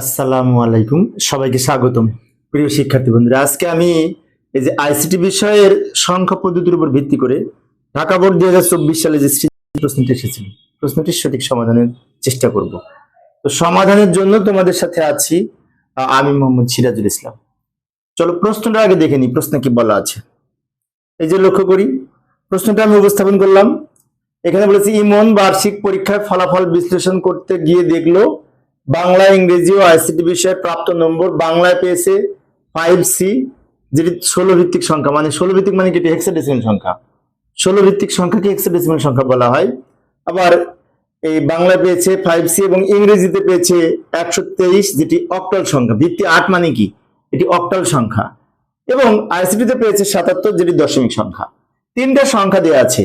আসসালামু আলাইকুম সবাইকে স্বাগতম। প্রিয় শিক্ষার্থী বন্ধুরা, আজকে আমি এই যে আইসিটি বিষয়ের সংখ্যা পদ্ধতির উপর ভিত্তি করে ঢাকা বোর্ড দুই হাজার চব্বিশ সালে যে প্রশ্নটি এসেছিল, প্রশ্নটির সঠিক সমাধানের চেষ্টা করব। তো সমাধানের জন্য তোমাদের সাথে আছি আমি মোহাম্মদ সিরাজুল ইসলাম। চলো প্রশ্নটা আগে দেখে নিই, প্রশ্নে কি বলা আছে। এই যে লক্ষ্য করি, প্রশ্নটা আমি উপস্থাপন করলাম। এখানে বলেছি, ইমন বার্ষিক পরীক্ষার ফলাফল বিশ্লেষণ করতে গিয়ে দেখল বাংলা, ইংরেজি ও আইসিটি বিষয়ে প্রাপ্ত নম্বর বাংলায় পেয়েছে ফাইভ সি যেটি ষোলো ভিত্তিক সংখ্যা। মানে ষোলো ভিত্তিক মানে কি? হেক্সাডেসিমাল সংখ্যা। ষোলো ভিত্তিক সংখ্যাকে হেক্সাডেসিমাল সংখ্যা বলা হয়। আবার এই বাংলায় পেয়েছে ফাইভ সি এবং ইংরেজিতে পেয়েছে একশো তেইশ, যেটি অক্টাল সংখ্যা। ভিত্তি আট মানে কি? এটি অক্টাল সংখ্যা। এবং আইসিটিতে পেয়েছে সাতাত্তর, যেটি দশমিক সংখ্যা। তিনটা সংখ্যা দেওয়া আছে।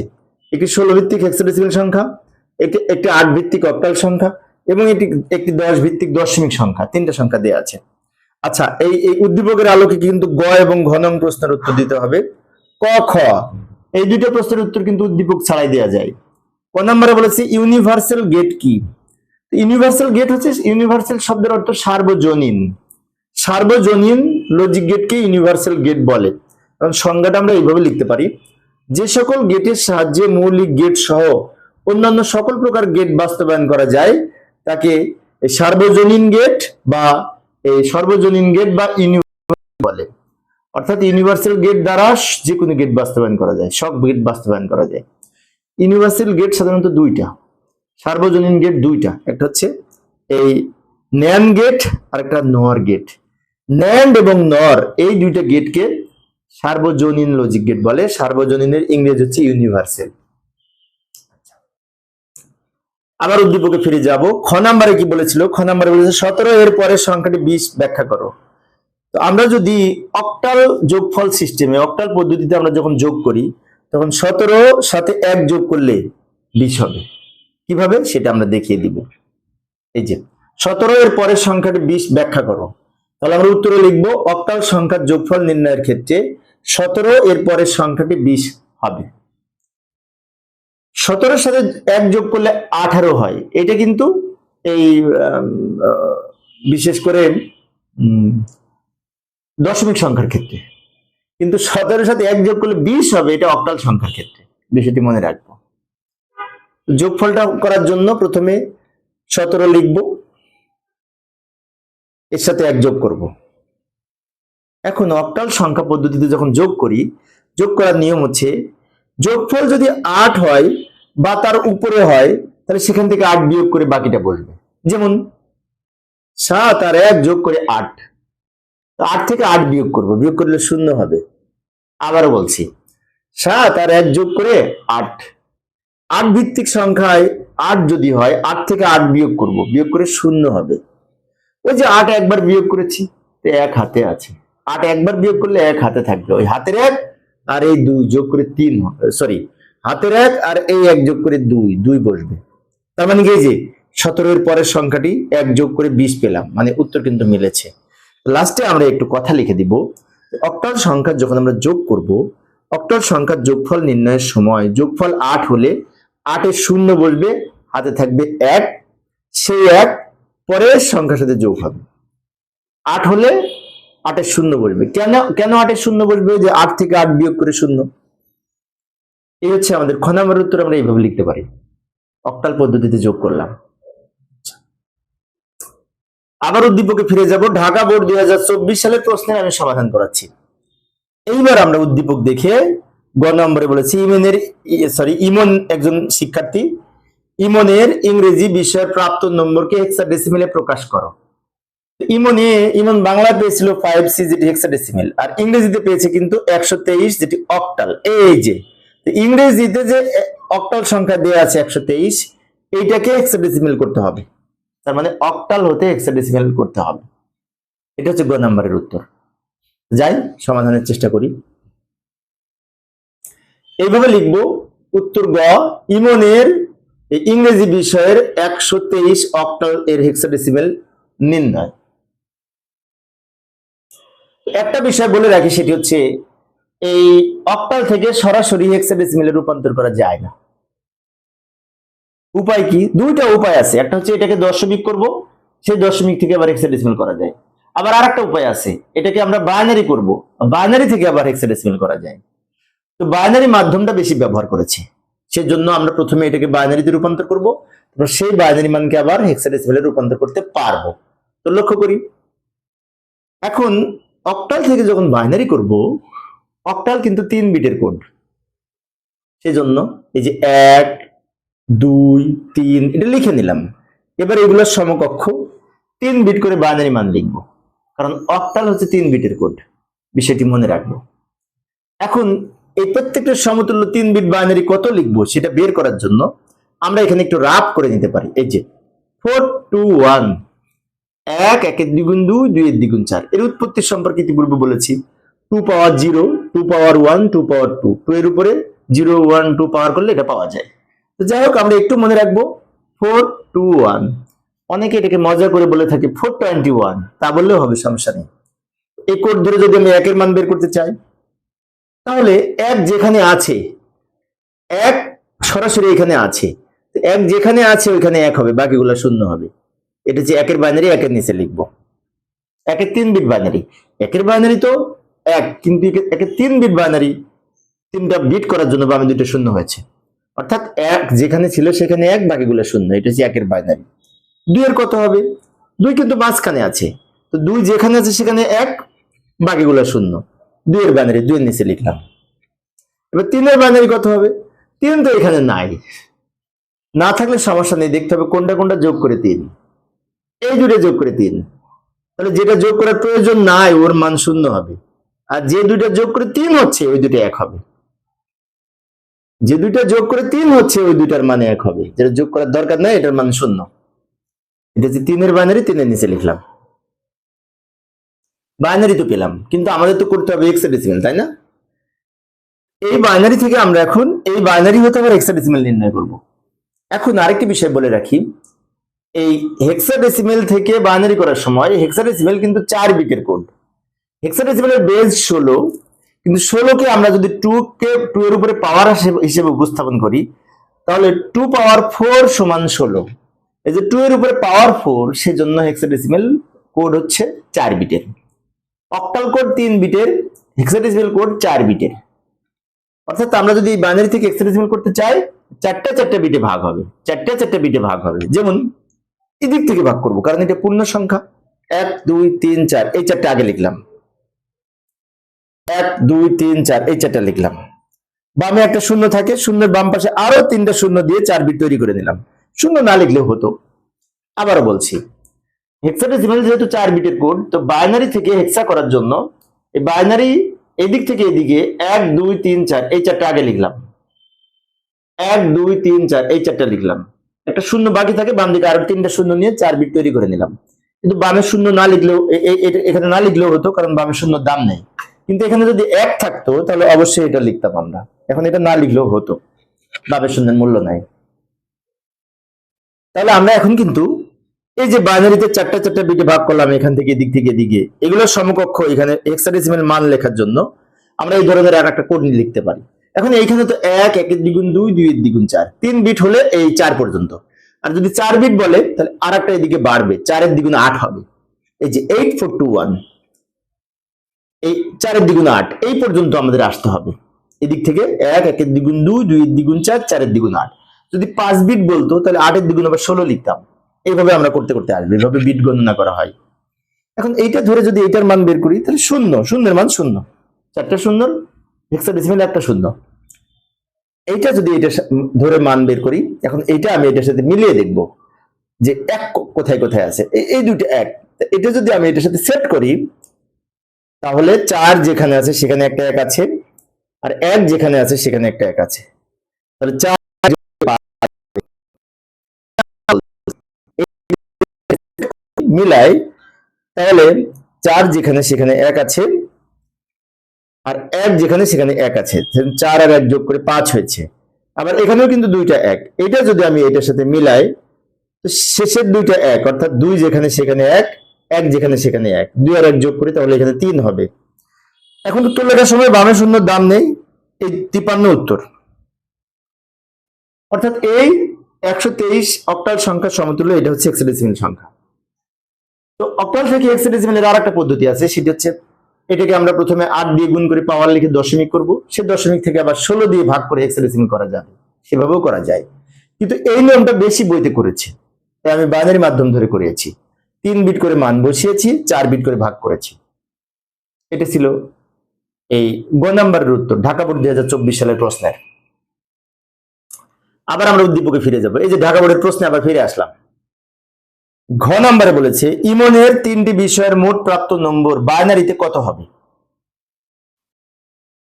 একটি ষোলো ভিত্তিক হেক্সাডেসিমাল সংখ্যা, একটি একটি আট ভিত্তিক অক্টাল সংখ্যা এবং এটি একটি দশ ভিত্তিক দশমিক সংখ্যা, তিনটা সংখ্যা দেওয়া আছে। আচ্ছা এই এই উদ্দীপকের আলোকে কিন্তু গ এবং ঘ নং প্রশ্নের উত্তর দিতে হবে। ক, খ, এই দুইটা প্রশ্নের উত্তর কিন্তু উদ্দীপক ছাড়াই দেওয়া যায়। ক নম্বরে বলেছি, ইউনিভার্সাল গেট কি? ইউনিভার্সাল গেট হচ্ছে, ইউনিভার্সাল শব্দের অর্থ সার্বজনীন। সার্বজনীন লজিক গেটকে ইউনিভার্সাল গেট বলে। কারণ সংজ্ঞাটা আমরা এইভাবে লিখতে পারি। যে সকল গেটের সাহায্যে মৌলিক গেট সহ অন্যান্য সকল প্রকার গেট বাস্তবায়ন করা যায় তাকে সার্বজনীন গেট বা এই সর্বজনীন গেট বা ইউনিভার্সাল বলে। অর্থাৎ ইউনিভার্সাল গেট দ্বারা যে কোনো গেট বাস্তবায়ন করা যায়, সব গেট বাস্তবায়ন করা যায়। ইউনিভার্সাল গেট সাধারণত দুইটা, সার্বজনীন গেট দুইটা। একটা হচ্ছে এই ন্যান গেট আর একটা নর গেট ন্যান্ড এবং নর এই দুইটা গেটকে সার্বজনীন লজিক গেট বলে। সার্বজনীনের ইংরেজি হচ্ছে ইউনিভার্সাল আবার উদ্দীপকে ফিরে যাব। খ নাম্বারে কি বলেছিল? খ নাম্বারে বলেছে, সতেরো এর পরের সংখ্যাটি বিশ ব্যাখ্যা করো। তো আমরা যদি অক্টাল যোগফল সিস্টেমে অক্টাল পদ্ধতিতে আমরা যখন যোগ করি, তখন সতেরো সাথে এক যোগ করলে বিশ হবে। কীভাবে? সেটা আমরা দেখিয়ে দিব। এই যে, সতেরো এর পরের সংখ্যাটি বিশ ব্যাখ্যা করো। তাহলে আমরা উত্তরে লিখব, অক্টাল সংখ্যার যোগফল নির্ণয়ের ক্ষেত্রে সতেরো এর পরের সংখ্যাটি বিশ হবে। সতেরোর সাথে এক যোগ করলে আঠারো হয়। এটা কিন্তু এই বিশেষ করে দশমিক সংখ্যার ক্ষেত্রে। কিন্তু সতেরোর সাথে এক যোগ করলে বিশ হবে, এটা অক্টাল সংখ্যার ক্ষেত্রে। বিষয়টি মনে রাখব। যোগফলটা করার জন্য প্রথমে সতেরো লিখব। এর সাথে এক যোগ করব। এখন অক্টাল সংখ্যা পদ্ধতিতে যখন যোগ করি, যোগ করার নিয়ম হচ্ছে যোগফল যদি আট হয় বা তার উপরে হয়, তাহলে সেখান থেকে আট বিয়োগ করে বাকিটা বসবে যেমন সাত আর এক যোগ করে আট। আট থেকে আট বিয়োগ করব, বিয়োগ করলে শূন্য হবে। আবার বলছি, সাত আর এক যোগ করে আট। আট ভিত্তিক সংখ্যায় আট যদি হয়, আট থেকে আট বিয়োগ করব, বিয়োগ করে শূন্য হবে। ওই যে আট একবার বিয়োগ করেছি এক হাতে আছে। আট একবার বিয়োগ করলে এক হাতে থাকবে, ওই হাতের এক আর এই দুই যোগ করে তিন সরি হাতের এক আর এই এক যোগ করে দুই দুই বসবে। তার মানে কি যে সতেরোর পরের সংখ্যাটি এক যোগ করে বিশ পেলাম মানে উত্তর কিন্তু মিলেছে। লাস্টে আমরা একটু কথা লিখে দিব। অক্টাল সংখ্যা যখন আমরা যোগ করব, অক্টাল সংখ্যার যোগফল নির্ণয়ের সময় যোগফল আট হলে আটের শূন্য বসবে, হাতে থাকবে এক, সেই এক পরের সংখ্যার সাথে যোগ হবে। আট হলে আটের শূন্য বসবে। কেন কেন আটের শূন্য বসবে যে আট থেকে আট বিয়োগ করে শূন্য? এই হচ্ছে আমাদের খ নম্বরের উত্তর, আমরা এইভাবে লিখতে পারি। অক্টাল পদ্ধতিতে যোগ করলাম। আবার উদ্দীপকে ফিরে যাব। ঢাকা বোর্ড দুই হাজার চব্বিশ সালের প্রশ্নের আমি সমাধান করাচ্ছি। এইবার আমরা উদ্দীপক দেখে গ নম্বরে বলেছি, ইমনের সরি ইমন একজন শিক্ষার্থী। ইমনের ইংরেজি বিষয়ের প্রাপ্ত নম্বরকে হেক্সাডেসিমেলে প্রকাশ করো। ইমনে, ইমন বাংলা পেয়েছিল ফাইভ সি যেটি হেক্সাডেসিমেল আর ইংরেজিতে পেয়েছে কিন্তু একশো তেইশ যেটি অক্টাল এই যে। ইংরেজিতে যে অক্টাল সংখ্যা দেওয়া আছে একশো তেইশ, এইটাকে হেক্সাডেসিমেল করতে হবে। তার মানে অক্টাল হতে হেক্সাডেসিমেল করতে হবে। এটা হচ্ছে গ নম্বরের উত্তর। যাই, সমাধানের চেষ্টা করি। এইভাবে লিখব, উত্তর গ, ইমনের ইংরেজি বিষয়ের একশো তেইশ অক্টাল এর হেক্সাডেসিমেল নির্ণয়। একটা বিষয় বলে রাখি, সেটি হচ্ছে এই অক্টাল থেকে সরাসরি হেক্সাডেসিমেলে রূপান্তর করা যায় না। উপায় কি? দুইটা উপায় আছে। একটা হচ্ছে এটাকে দশমিক করব, সেই দশমিক থেকে আবার হেক্সাডেসিমেল করা যায়। আবার আরেকটা উপায় আছে, এটাকে আমরা বাইনারি করব বাইনারি থেকে আবার হেক্সাডেসিমেল করা যায়। তো বাইনারি মাধ্যমটা বেশি ব্যবহার করেছি, সেজন্য আমরা প্রথমে এটাকে বাইনারিতে রূপান্তর করব, তারপর সেই বাইনারি মানকে আবার হেক্সাডেসিমেলে রূপান্তর করতে পারব। তো লক্ষ্য করি, এখন অক্টাল থেকে যখন বাইনারি করব অক্টাল কিন্তু তিন বিটের কোড সেজন্য এই যে এক, দুই, তিন, এটা লিখে নিলাম। এবার এগুলোর সমকক্ষ, তিন বিট করে বাইনারি মান লিখব। কারণ অক্টাল হচ্ছে তিন বিটের কোড বিষয়টি মনে রাখব। এখন এই প্রত্যেকটা সমতুল্য তিন বিট বাইনারি কত লিখব সেটা বের করার জন্য আমরা এখানে একটু রাফ করে নিতে পারি। এই যে ফোর টু ওয়ান এক, একের দ্বিগুণ দুই, দুইয়ের দ্বিগুণ চার। এর উৎপত্তি সম্পর্কে ইতিপূর্বে বলেছি। Two power zero, two power one, two power two. Two এর উপরে জিরো, ওয়ান, টু পাওয়ার করলে এটা পাওয়া যায়। তো যাই হোক, আমরা একটু মনে রাখব। Four, two, one. অনেকে এটাকে মজা করে বলে থাকে, ফোর টোয়েন্টি ওয়ান। তা বললেও হবে, সমস্যা নেই। এই কোড ধরে যদি আমি একের মান বের করতে চাই, তাহলে এক যেখানে আছে, এক সরাসরি এখানে আছে। এক যেখানে আছে, ওইখানে এক হবে, বাকিগুলো শূন্য হবে। এটা হচ্ছে একের বাইনারি, একের নিচে লিখব। একের তিন বিট বাইনারি একের বাইনারি তো এক কিন্তু একে- একের তিন বিট বাইনারি তিনটা বিট করার জন্য বামে দুটো শূন্য হয়েছে। অর্থাৎ এক যেখানে ছিল সেখানে এক, বাকিগুলো শূন্য। এটা হচ্ছে একের বাইনারি দুইয়ের কত হবে? দুই কিন্তু মাঝখানে আছে। তো দুই যেখানে আছে সেখানে এক, বাকিগুলো শূন্য। দুইয়ের বাইনারি দুইয়ের নিচে লিখলাম। এবার তিনের বাইনারি কত হবে? তিন তো এখানে নাই। না থাকলে সমস্যা নেই। দেখতে হবে কোনটা কোনটা যোগ করে তিন। এই দুটো যোগ করে তিন। তাহলে যেটা যোগ করার প্রয়োজন নাই, ওর মান শূন্য হবে। আর যে দুইটা যোগ করে তিন হচ্ছে, ওই দুটো এক হবে। যে দুইটা যোগ করে তিন হচ্ছে, ওই দুইটার মানে এক হবে। যেটা যোগ করার দরকার নাই, এটার মান শূন্য। এটা হচ্ছে তিনের বাইনারি তিনের নিচে লিখলাম। বাইনারি তো পেলাম, কিন্তু আমাদের তো করতে হবে এক্সাডেসিমেল তাই না? এই বাইনারি থেকে আমরা এখন, এই বাইনারি হতে আবার এক্সাডেসিমেল নির্ণয় করব। এখন আরেকটি বিষয় বলে রাখি। এই হেক্সাডেসিমেল থেকে বাইনারি করার সময় হেক্সাডেসিমেল কিন্তু চার বিটের কোড হেক্সাডেসিমেলের বেজ ষোলো, কিন্তু ষোলোকে আমরা যদি টু কে টু এর উপরে পাওয়ার হিসেবে উপস্থাপন করি, তাহলে টু পাওয়ার ফোর সমান ষোলো। এই যে টু এর উপরে পাওয়ার ফোর সেজন্য হেক্সাডেসিমেল কোড হচ্ছে চার বিটের। অক্টাল কোড তিন বিটের হেক্সাডেসিমেল কোড চার বিটের। অর্থাৎ আমরা যদি বাইনারি থেকে হেক্সাডেসিমেল করতে চাই, চারটা চারটা বিটে ভাগ হবে। চারটা চারটা বিটে ভাগ হবে। যেমন এদিক থেকে ভাগ করব, কারণ এটা পূর্ণ সংখ্যা। এক, দুই, তিন, চার, এই চারটা আগে লিখলাম। এক, দুই, তিন, চার, এই চারটা লিখলাম। বামে একটা শূন্য থাকে, শূন্যের বাম পাশে আরও তিনটা শূন্য দিয়ে চার বিট তৈরি করে নিলাম। শূন্য না লিখলেও হতো। আবারও বলছি হেক্সাডেসিমাল যেহেতু চার বিটের কোড তো বাইনারি থেকে হেক্সা করার জন্য এই বাইনারি এদিক থেকে এদিকে এক, দুই, তিন, চার, এই চারটা আগে লিখলাম। এক, দুই, তিন, চার, এই চারটা লিখলাম। একটা শূন্য বাকি থাকে, বাম দিকে আরও তিনটা শূন্য নিয়ে চার বিট তৈরি করে নিলাম। কিন্তু বামে শূন্য না লিখলেও এখানে না লিখলেও হতো, কারণ বামে শূন্য দাম নেই। কিন্তু এখানে যদি এক থাকতো, তাহলে অবশ্যই এটা লিখতাম আমরা। এখন এটা না লিখলেও হতো। বামে শূন্যের মূল্য নাই। তাহলে আমরা এখন কিন্তু এই যে বাইনারিতে চারটা চারটা বিটে ভাগ করলাম এখান থেকে, এদিক থেকে, এদিকে, এগুলোর সমকক্ষ এখানে হেক্সাডেসিমাল মান লেখার জন্য আমরা এই ধরনের আর একটা কোড লিখতে পারি। এখন এইখানে তো এক, একের দ্বিগুণ দুই, দুইয়ের দ্বিগুণ চার। তিন বিট হলে এই চার পর্যন্ত। আর যদি চার বিট বলে, তাহলে আর একটা এদিকে বাড়বে, চারের দ্বিগুণ আট হবে। এই যে এইট ফোর টু ওয়ান এই চারের দ্বিগুণ আট, এই পর্যন্ত আমাদের আসতে হবে। এদিক থেকে এক, একের দ্বিগুণ দুই, দুইয়ের দ্বিগুণ চার, চারের দ্বিগুণ আট। যদি পাঁচ বিট বলতো, তাহলে আটের দ্বিগুণ আবার ষোলো লিখতাম। এইভাবে আমরা করতে করতে আসবে। এইভাবে বিট গণনা করা হয়। এখন এইটা ধরে যদি এইটার মান বের করি, তাহলে শূন্য, শূন্যের মান শূন্য। চারটা শূন্য হেক্সাডেসিমেল একটা শূন্য। এইটা যদি এটা ধরে মান বের করি, এখন এইটা আমি এটার সাথে মিলিয়ে দেখব যে এক কোথায় কোথায় আছে। এই- দুটো এক। এটা যদি আমি এটার সাথে সেট করি, তাহলে চার যেখানে আছে সেখানে একটা এক আছে, আর এক যেখানে আছে সেখানে একটা এক আছে। তাহলে চার মিলাই তাহলে চার যেখানে সেখানে এক আছে আর এক যেখানে, সেখানে এক আছে। চার আর এক যোগ করে পাঁচ হয়েছে। আবার এখানেও কিন্তু দুইটা এক। এটা যদি আমি এটার সাথে মিলাই, তো শেষের দুইটা এক, অর্থাৎ দুই যেখানে, সেখানে এক এক যেখানে, সেখানে এক। দুই আর এক যোগ করি তাহলে এখানে তিন হবে। এখন উত্তর লেখার সময় বামে শূন্যর দাম নেই, এই তিপান্ন উত্তর। অর্থাৎ এই একশো তেইশ অক্টাল সংখ্যার সমতুল্য, এটা হচ্ছে এক্সেডেসিমাল সংখ্যা। তো অক্টাল থেকে হেক্সাডেসিমেলের আর একটা পদ্ধতি আছে, সেটি হচ্ছে এটাকে আমরা প্রথমে আট দিয়ে গুণ করে পাওয়ার লিখে দশমিক করব। সে দশমিক থেকে আবার ষোলো দিয়ে ভাগ করে হেক্সাডেসিমেল করা যাবে। সেভাবেও করা যায়। কিন্তু এই নিয়মটা বেশি বইতে করেছে। তাই আমি বাইনারি মাধ্যম ধরে করেছি। তিন বিট করে মান বসিয়েছি, চার বিট করে ভাগ করেছি। এটা ছিল এই গ নাম্বারের উত্তর, ঢাকা বোর্ড দুই হাজার চব্বিশ সালের প্রশ্নের। আবার আমরা উদ্দীপকে ফিরে যাব। এই যে ঢাকা বোর্ডের প্রশ্নে আবার ফিরে আসলাম। ঘ নাম্বারে বলেছে, ইমনের তিনটি বিষয়ের মোট প্রাপ্ত নম্বর বাইনারিতে কত হবে?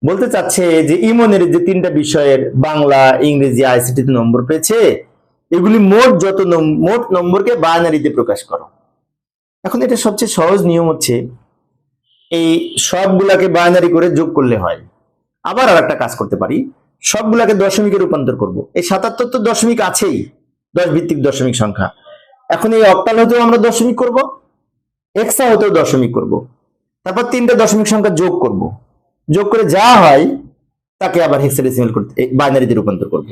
বলতে চাচ্ছে যে, ইমনের যে তিনটা বিষয়ের বাংলা, ইংরেজি আইসিটিতে নম্বর পেয়েছে, এগুলি মোট যত মোট নম্বরকে বাইনারিতে প্রকাশ করো। এখন এটা সবচেয়ে সহজ নিয়ম হচ্ছে, এই সবগুলাকে বাইনারি করে যোগ করলে হয়। আবার আর একটা কাজ করতে পারি, সবগুলাকে দশমিকে রূপান্তর করব। এই সাতাত্তর তো দশমিক আছেই, দশ ভিত্তিক দশমিক সংখ্যা। এখন এই অক্টাল হতেও আমরা দশমিক করব এক্সা হতেও দশমিক করব। তারপর তিনটা দশমিক সংখ্যা যোগ করব। যোগ করে যা হয়, তাকে আবার হেক্সাডেসিমাল করতে বাইনারিতে রূপান্তর করব।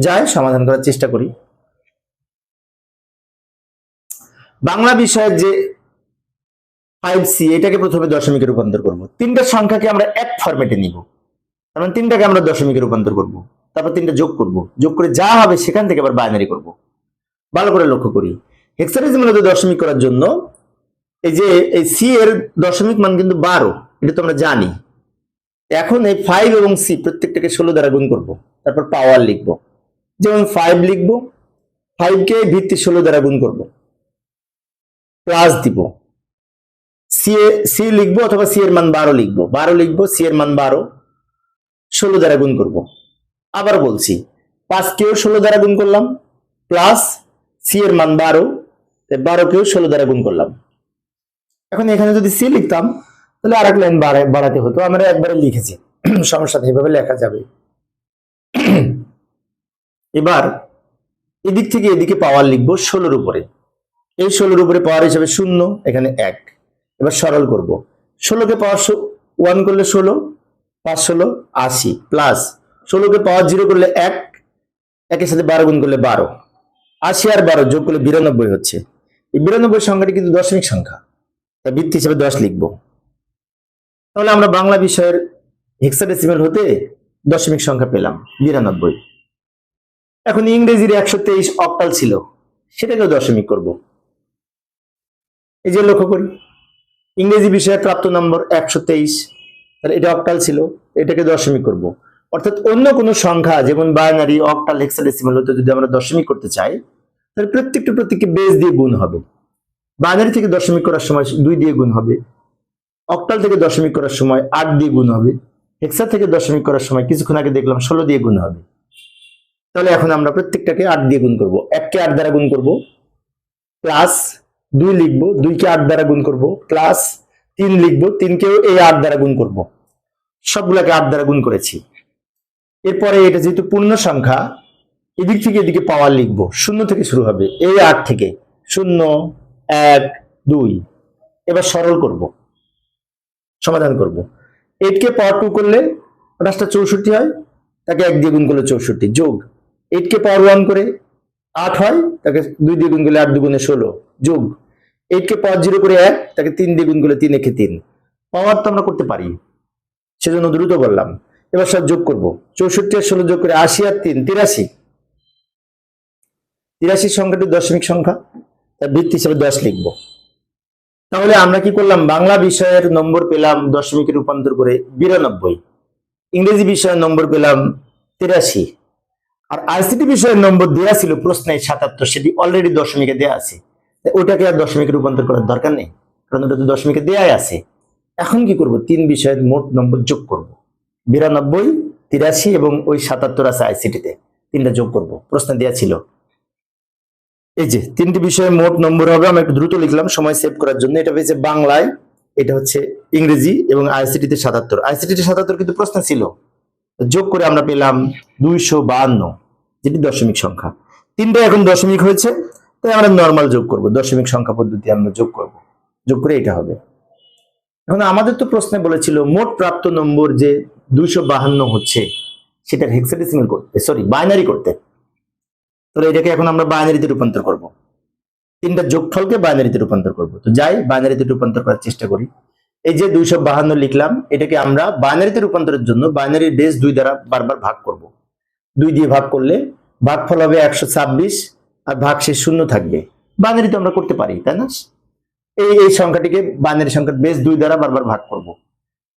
যাই, সমাধান করার চেষ্টা করি। বাংলা বিষয়ের যে ফাইভ সি এটাকে প্রথমে দশমিকে রূপান্তর করব। তিনটা সংখ্যাকে আমরা এক ফরম্যাটে নিব। কারণ তিনটাকে আমরা দশমিকে রূপান্তর করব। তারপর তিনটা যোগ করব। যোগ করে যা হবে, সেখান থেকে আবার বাইনারি করব। ভালো করে লক্ষ্য করি। হেক্সাডেসিমালে দশমিক করার জন্য, এই যে, এই সি এর দশমিক মান কিন্তু বারো, এটা তো আমরা জানি। এখন এই ফাইভ এবং সি প্রত্যেকটাকে ষোলো দ্বারা গুণ করব, তারপর পাওয়ার লিখব। যেমন ফাইভ লিখব ফাইভকে ভিত্তি ষোলো দ্বারা গুণ করব। প্লাস দিব। সি সি লিখব অথবা সি এর মান বারো লিখব। বারো লিখব সি এর মান বারো, ষোলো দ্বারা গুণ করব। আবার বলছি, পাঁচকেও ষোলো দ্বারা গুণ করলাম প্লাস সি এর মান বারো বারোকেও ষোলো দ্বারা গুণ করলাম। এখন এখানে যদি সি লিখতাম, তাহলে আর এক লাইন বাড়াতে হতো। আমরা একবারে লিখেছি। সমস্যা এভাবে লেখা যাবে। এবার এদিক থেকে এদিকে পাওয়ার লিখব ষোলোর উপরে। এই ষোলোর উপরে পাওয়ার হিসাবে শূন্য, এখানে এক। এবার সরল করব। ষোলোকে পাওয়ার ওয়ান করলে ষোলো, পাঁচ ষোলো, আশি প্লাস ষোলোকে পাওয়ার জিরো করলে এক, একের সাথে বারো গুণ করলে বারো। আশি আর বারো যোগ করলে বিরানব্বই হচ্ছে। এই বিরানব্বই সংখ্যাটি কিন্তু দশমিক সংখ্যা। তা বৃত্তি হিসেবে দশ লিখব। তাহলে আমরা বাংলা বিষয়ের হেক্সাডেসিমেল হতে দশমিক সংখ্যা পেলাম, বিরানব্বই। এখন ইংরেজির একশো তেইশ অক্টাল ছিল, সেটাকেও দশমিক করব। এই যে লক্ষ্য করি, ইংরেজি বিষয়ে প্রাপ্ত নম্বর একশো তেইশ, তাহলে এটা অক্টাল ছিল, এটাকে দশমিক করব। অর্থাৎ অন্য কোনো সংখ্যা, যেমন বাইনারি অক্টাল হেক্সাডেসিমাল হতে যদি আমরা দশমিক করতে চাই, তাহলে প্রত্যেকটা প্রত্যেককে বেস দিয়ে গুণ হবে। বাইনারি থেকে দশমিক করার সময় দুই দিয়ে গুণ হবে অক্টাল থেকে দশমিক করার সময় আট দিয়ে গুণ হবে হেক্সা থেকে দশমিক করার সময় কিছুক্ষণ আগে দেখলাম ষোলো দিয়ে গুণ হবে। তাহলে এখন আমরা প্রত্যেকটাকে আট দিয়ে গুণ করব। এককে আট দ্বারা গুণ করব প্লাস দুই লিখব, দুইকে আট দ্বারা গুণ করব প্লাস তিন লিখব, তিনকেও এই আট দ্বারা গুণ করব। সবগুলাকে আট দ্বারা গুণ করেছি। এরপরে এটা যেহেতু পূর্ণ সংখ্যা এদিক থেকে এদিকে পাওয়ার লিখব, শূন্য থেকে শুরু হবে, এই আট থেকে, শূন্য, এক, দুই, এবার সরল করব, সমাধান করব। এইটকে পাওয়ার টু করলে পাঁচটা চৌষট্টি হয়, তাকে এক দিয়ে গুণ করলে চৌষট্টি, যোগ এইটকে পাওয়ার ওয়ান করে আট হয়, তাকে দুই দিয়ে গুণ করলে আট দুগুণে ষোলো, যোগ এইটকে পাওয়ার জিরো করে এক, তাকে তিন দিয়ে গুণ করলে তিন একে তিন। পাওয়ার তো আমরা করতে পারি, সেজন্য দ্রুত বললাম এবার সব যোগ করব। চৌষট্টি আর ষোলো যোগ করে আশি আর তিন, তিরাশি। তিরাশি সংখ্যাটি দশমিক সংখ্যা, তার ভিত্তি হিসেবে দশ লিখব। তাহলে আমরা কি করলাম? বাংলা বিষয়ের নম্বর পেলাম দশমিকে রূপান্তর করে বিরানব্বই। ইংরেজি বিষয়ের নম্বর পেলাম তিরাশি। আর আইসিটি বিষয়ের নম্বর দেওয়া ছিল প্রশ্নে সাতাত্তর, সেটি অলরেডি দশমিকে দেওয়া আছে। ওটাকে আর দশমিকে রূপান্তর করার দরকার নেই, কারণ ওটা তো দশমিকে দেয়াই আছে। এখন কি করব? তিন বিষয়ের মোট নম্বর যোগ করব। বিরানব্বই, তিরাশি এবং ওই সাতাত্তর আছে আইসিটিতে তিনটা যোগ করব। প্রশ্নে দেওয়া ছিল। এই যে, তিনটি বিষয়ে মোট নম্বর হবে, আমরা একটু দ্রুত লিখলাম, সময় সেভ করার জন্য। এটা হয়েছে বাংলায়, এটা হচ্ছে ইংরেজি এবং আইসিটিতে সাতাত্তর। আইসিটিতে সাতাত্তর কিন্তু প্রশ্ন ছিল। যোগ করে আমরা পেলাম দুইশো বাহান্ন, যেটি দশমিক সংখ্যা। তিনটা এখন দশমিক হয়েছে, তাই আমরা নর্মাল যোগ করব। দশমিক সংখ্যা পদ্ধতি আমরা যোগ করব। যোগ করে এটা হবে। এখন আমাদের তো প্রশ্নে বলেছিল, মোট প্রাপ্ত নম্বর যে দুইশো হচ্ছে সেটার হেক্সাডেসিমাল করতে সরি বাইনারি করতে তাহলে এটাকে এখন আমরা বাইনারিতে রূপান্তর করব। তিনটা যোগফলকে বাইনারিতে রূপান্তর করব। তো যাই বাইনারিতে রূপান্তর করার চেষ্টা করি। এই যে দুইশো লিখলাম, এটাকে আমরা বাইনারিতে রূপান্তরের জন্য বাইনারি বেস দুই দ্বারা বারবার ভাগ করব। দুই দিয়ে ভাগ করলে ভাগফল হবে একশো ছাব্বিশ আর ভাগ শেষ শূন্য থাকবে। বাইনারি তো আমরা করতে পারি, তাই না? এই এই সংখ্যাটিকে বাইনারি সংখ্যার বেস দুই দ্বারা বারবার ভাগ করব।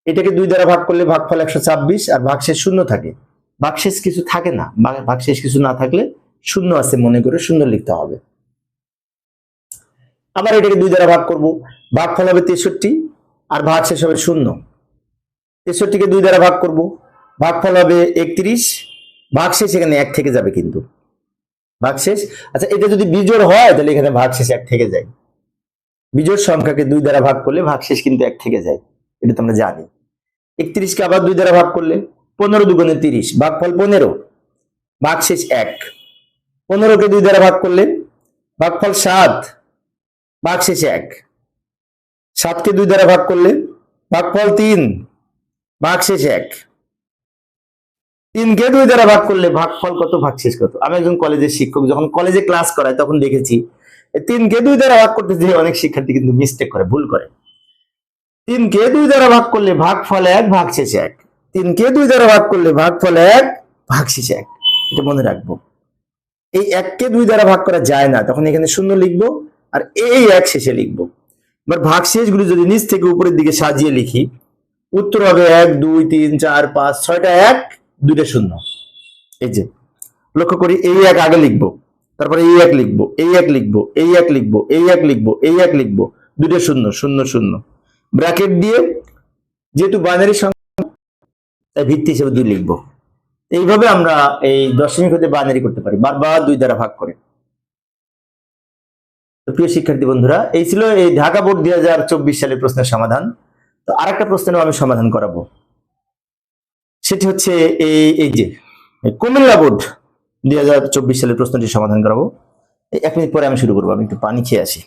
এটাকে দুই দ্বারা ভাগ করলে ভাগফল একশো ছাব্বিশ আর ভাগশেষ শূন্য থাকে। ভাগশেষ কিছু থাকে না। ভাগ- ভাগশেষ কিছু না থাকলে শূন্য আছে মনে করে শূন্য লিখতে হবে। আবার এটাকে দুই দ্বারা ভাগ করব। ভাগফল হবে তেষট্টি আর ভাগশেষ হবে শূন্য। তেষট্টিকে দুই দ্বারা ভাগ করব। ভাগফল হবে একত্রিশ। ভাগশেষ এখানে এক থেকে যাবে কিন্তু। ভাগশেষ? আচ্ছা এটা যদি বিজোড় হয়, তাহলে এখানে ভাগশেষ এক থেকে যায়। বিজোড় সংখ্যাকে দুই দ্বারা ভাগ করলে ভাগশেষ কিন্তু এক থেকে যায়। এটা তো আমরা জানি। একত্রিশকে আবার দুই দ্বারা ভাগ করলে পনেরো দুগুণে তিরিশ, ভাগফল পনেরো, ভাগশেষ এক। পনেরোকে দুই দ্বারা ভাগ করলে ভাগফল সাত, ভাগশেষ এক। সাতকে দুই দ্বারা ভাগ করলে ভাগফল তিন, ভাগশেষ এক। তিনকে দুই দ্বারা ভাগ করলে ভাগফল কত, ভাগশেষ কত? আমি একজন কলেজের শিক্ষক, যখন কলেজে ক্লাস করায় তখন দেখেছি তিনকে দুই দ্বারা ভাগ করতে যে অনেক শিক্ষার্থী কিন্তু মিস্টেক করে, ভুল করে। তিনকে দুই দ্বারা ভাগ করলে ভাগফল এক ভাগশেষ এক। তিনকে দুই দ্বারা ভাগ করলে ভাগফল এক ভাগশেষ এক। এটা মনে রাখব। এই এককে দুই দ্বারা ভাগ করা যায় না। তখন এখানে শূন্য লিখব আর এই এক শেষে লিখব। এবার ভাগশেষ গুলি যদি নিচ থেকে উপরের দিকে সাজিয়ে লিখি, উত্তর হবে এক, দুই, তিন, চার, পাঁচ, ছয়টা এক, দুইটা শূন্য। এই যে, লক্ষ্য করি এই এক আগে লিখব, তারপরে এই এক লিখব, এই এক লিখব, এই এক লিখব, এই এক লিখব, এই এক লিখব, দুইটা শূন্য শূন্য শূন্য। ব্র্যাকেট দিয়ে যেহেতু বাইনারি সংখ্যা ভিত্তি হিসেবে দুই লিখব। এইভাবে আমরা এই দশমিক হতে বাইনারি করতে পারি বারবার দুই দ্বারা ভাগ করে। প্রিয় শিক্ষার্থী বন্ধুরা, এই ছিল এই ঢাকা বোর্ড দুই হাজার চব্বিশ সালের প্রশ্নের সমাধান। তো আরেকটা প্রশ্নেরও আমি সমাধান করাবো। সেটি হচ্ছে এই এই যে, কুমিল্লা বোর্ড দুই হাজার চব্বিশ সালের প্রশ্নটি সমাধান করাবো। এক মিনিট পরে আমি শুরু করব, আমি একটু পানি খেয়ে আসি।